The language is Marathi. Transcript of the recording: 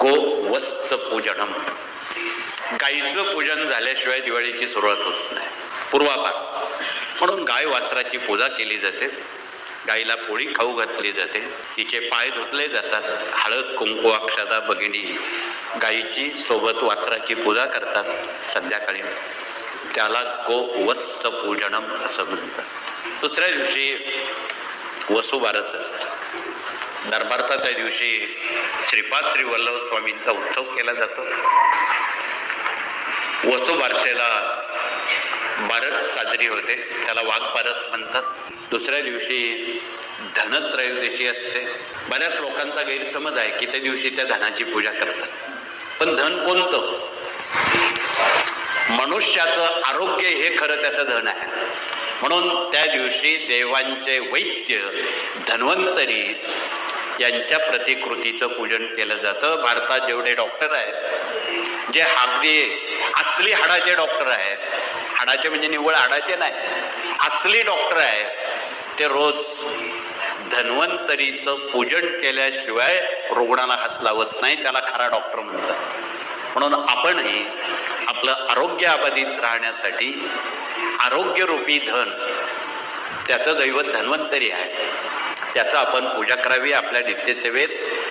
गो वस्त पूजनम गाईचं पूजन झाल्याशिवाय दिवाळीची सुरुवात होत नाही. पूर्वापार. म्हणून गाय वासराची पूजा केली जाते. गाईला पोळी खाऊ घातली जाते. तिचे पाय धुतले जातात. हळद कुंकू अक्षदा भगिनी गाईची सोबत वासराची पूजा करतात संध्याकाळी. त्याला गोवत्स पूजनम असं म्हणतात. दुसऱ्या दिवशी वसुबारस असतं. दरबारचा त्या दिवशी श्रीपाद श्री वल्लभ स्वामींचा उत्सव केला जातो. वसुबारसेला बारस साजरी होते. त्याला वाघबारस म्हणतात. दुसऱ्या दिवशी धनत्रयोदशी असते. बऱ्याच लोकांचा गैरसमज आहे की त्या दिवशी त्या धनाची पूजा करतात. पण धन कोणतं? मनुष्याचं आरोग्य हे खरं त्याचं धन आहे. म्हणून त्या दिवशी देवांचे वैद्य धन्वंतरी यांच्या प्रतिकृतीचं पूजन केलं जातं. भारतात जेवढे डॉक्टर आहेत जे हागदी असली हाडाचे डॉक्टर आहेत हाडाचे म्हणजे निव्वळ हाडाचे नाही असली डॉक्टर आहेत ते रोज धन्वंतरीचं पूजन केल्याशिवाय रुग्णाला हात लावत नाही त्याला खरा डॉक्टर म्हणतात. म्हणून आपणही आपलं आरोग्य अबाधित राहण्यासाठी आरोग्यरूपी धन त्याचं दैवत धन्वंतरी आहे. त्याचं आपण पूजा करावी आपल्या नित्यसेवेत.